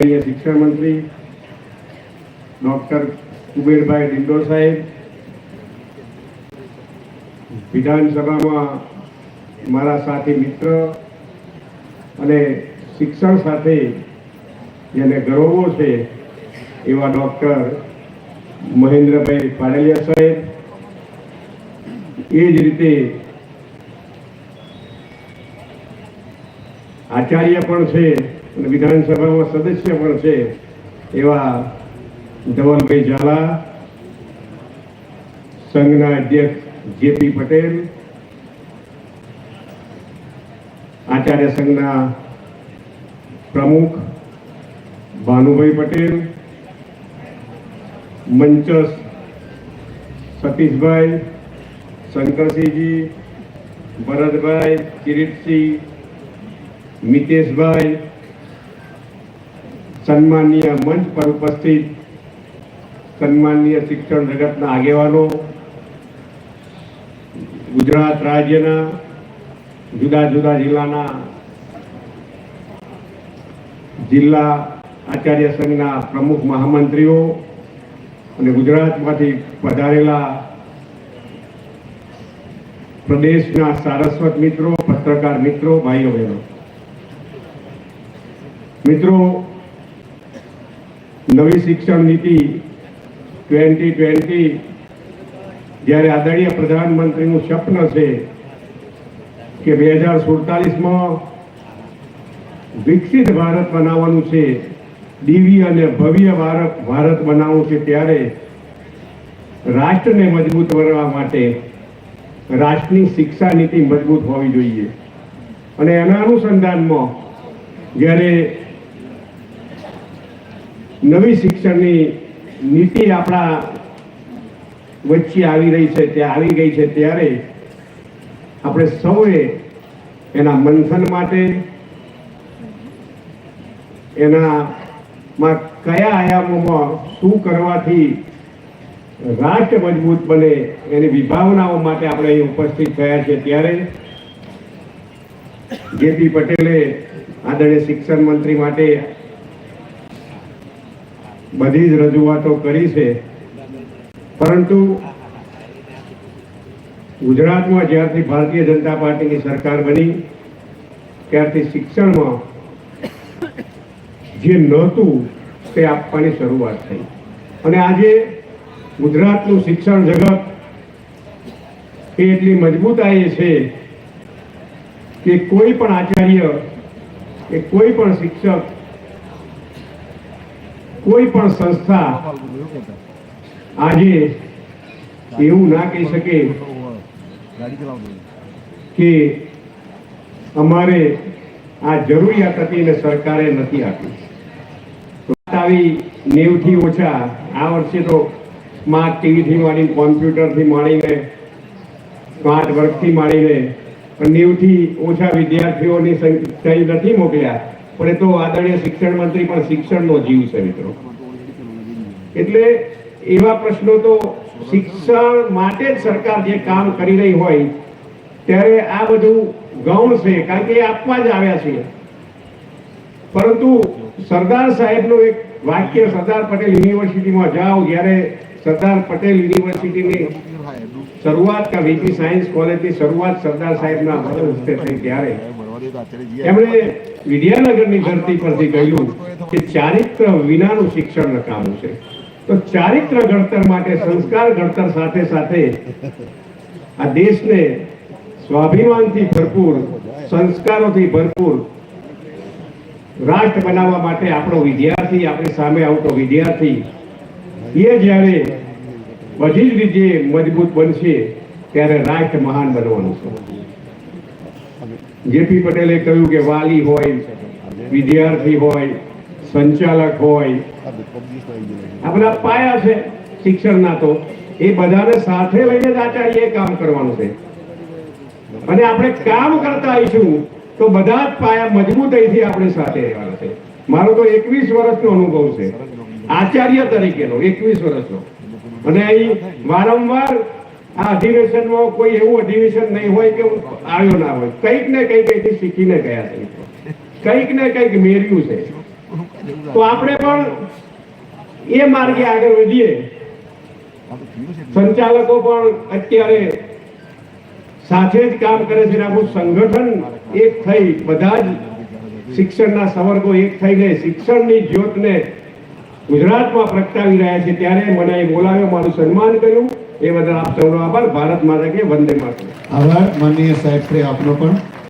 શિક્ષણ મંત્રી ડોક્ટર કુબેરભાઈ ડિંડો સાહેબ, વિધાનસભામાં મારા સાથી મિત્ર અને શિક્ષણ સાથે જેને ગૌરવો છે એવા ડોક્ટર મહેન્દ્રભાઈ પાડેલિયા સાહેબ, એ જ રીતે આચાર્ય પણ છે અને વિધાનસભામાં સદસ્ય પણ છે એવા ધવલભાઈ ઝાલા, સંઘના અધ્યક્ષ જેપી પટેલ, આચાર્ય સંઘના પ્રમુખ ભાનુભાઈ પટેલ મંચસ સતીશભાઈ, શંકરસિંહજી, ભરતભાઈ, કિરીટસિંહ, મિતેશભાઈ સન્માનીય મંચ પર ઉપસ્થિત સન્માનીય શિક્ષણ જગતના આગેવાનો, ગુજરાત રાજ્યના, જુદા જુદા જિલ્લાના, જિલ્લા આચાર્ય સંઘના પ્રમુખ મહામંત્રીઓ અને ગુજરાતમાંથી પધારેલા પ્રદેશના સારસ્વત મિત્રો, પત્રકાર મિત્રો ભાઈઓ બહેનો મિત્રો નવી શિક્ષણ નીતિ ટ્વેન્ટી ટ્વેન્ટી જ્યારે આદરણીય પ્રધાનમંત્રીનું સ્વપ્ન છે કે બે હજાર સુડતાલીસમાં વિકસિત ભારત બનાવવાનું છે, દિવ્ય અને ભવ્ય ભારત ભારત બનાવવું છે, ત્યારે રાષ્ટ્રને મજબૂત કરવા માટે રાષ્ટ્રની શિક્ષા નીતિ મજબૂત હોવી જોઈએ. અને એના અનુસંધાનમાં જ્યારે નવી શિક્ષણની નીતિ આપણા વચ્ચે આવી રહી છે, ત્યાં આવી ગઈ છે ત્યારે આપણે સૌએ એના મંથન માટે, એનામાં કયા આયામોમાં શું કરવાથી રાષ્ટ્ર મજબૂત બને એની વિભાવનાઓ માટે આપણે અહીં ઉપસ્થિત થયા છે ત્યારે જેપી પટેલે આદરણીય શિક્ષણ મંત્રી માટે બધી જ રજૂઆતો કરી છે. પરંતુ ગુજરાતમાં જ્યારથી ભારતીય જનતા પાર્ટીની સરકાર બની, ત્યારથી શિક્ષણમાં જે નહોતું તે આપવાની શરૂઆત થઈ. અને આજે ગુજરાતનું શિક્ષણ જગત એ એટલી મજબૂતાઈ છે કે કોઈ પણ આચાર્ય કે કોઈ પણ શિક્ષક કોઈ પણ સંસ્થા આજે એવું ના કહી શકે કે અમારે આ જરૂરિયાત હતી અને સરકારે નથી આપી. આવી નેવથી ઓછા. આ વર્ષે તો સ્માર્ટ ટીવીથી માંડીને કોમ્પ્યુટરથી માંડીને સ્માર્ટ વર્કથી માંડીને પણ નેવથી ઓછા વિદ્યાર્થીઓની સંખ્યા નથી મોકલ્યા. પણ એ તો આદરણીય શિક્ષણ મંત્રી પણ શિક્ષણનો જીવ છે, મિત્રો. એટલે એવા પ્રશ્નો તો શિક્ષણ માટે જ સરકાર જે કામ કરી રહી હોય, ત્યારે આ બધું ગૌણ છે, કારણ કે એ આપવા જ આવ્યા છે. પરંતુ સરદાર સાહેબનું એક વાક્ય, સરદાર પટેલ યુનિવર્સિટીમાં જાઓ, જ્યારે સરદાર પટેલ યુનિવર્સિટીની શરૂઆત કા વીપી સાયન્સ કોલેજની શરૂઆત સરદાર સાહેબના હસ્તે થઈ ત્યારે. એમણે વિદ્યાનગરની ધરતી પરથી કહ્યું કે ચારિત્ર વિનાનું શિક્ષણ નકામું છે. તો ચારિત્ર ઘડતર માટે, સંસ્કાર ઘડતર સાથે સાથે આ દેશને સ્વાભિમાનથી ભરપૂર, સંસ્કારોથી ભરપૂર રાષ્ટ્ર બનાવવા માટે આપણો વિદ્યાર્થી, આપણી સામે આવતો વિદ્યાર્થી, એ જ્યારે બધી જ રીતે મજબૂત બનશે, ત્યારે રાષ્ટ્ર મહાન બનવાનું છે. જેપી પટેલે કહ્યું કે વાલી હોય, વિદ્યાર્થી હોય, સંચાલક હોય. આ પાયા છે શિક્ષણના તો. એ બધાને સાથે લઈને જ આચાર્ય કામ કરવાનું છે. અને આપણે કામ કરતા આવીશું તો બધા જ પાયા મજબૂતાઈથી આપણે સાથે રહેવાના છે. મારો તો એકવીસ વર્ષનો અનુભવ છે. આચાર્ય તરીકેનો, એકવીસ વર્ષનો. અને અહીં વારંવાર આ અધિવેશનમાં કોઈ એવું અધિવેશન નહીં હોય કે આવ્યો ના હોય. કંઈક ને કંઈક અહીંથી શીખીને ગયા છે. કંઈક ને કંઈક મેળ્યું છે. તો આપણે પણ એ માર્ગે આગળ વધીએ. સંચાલકો પણ અત્યારે સાથે જ કામ કરે છે આખું સંગઠન એક થઈ, બધા જ શિક્ષણના સંવર્ગો એક થઈને શિક્ષણની જ્યોતને ગુજરાતમાં પ્રગટાવી રહ્યા છે. ત્યારે મને એ બોલાવ્યો, મારું સન્માન કર્યું. એ બદલ આપ સૌનો આભાર. ભારત માતા કે વંદે માતા આભાર. માનનીય સાહેબ આપનો પણ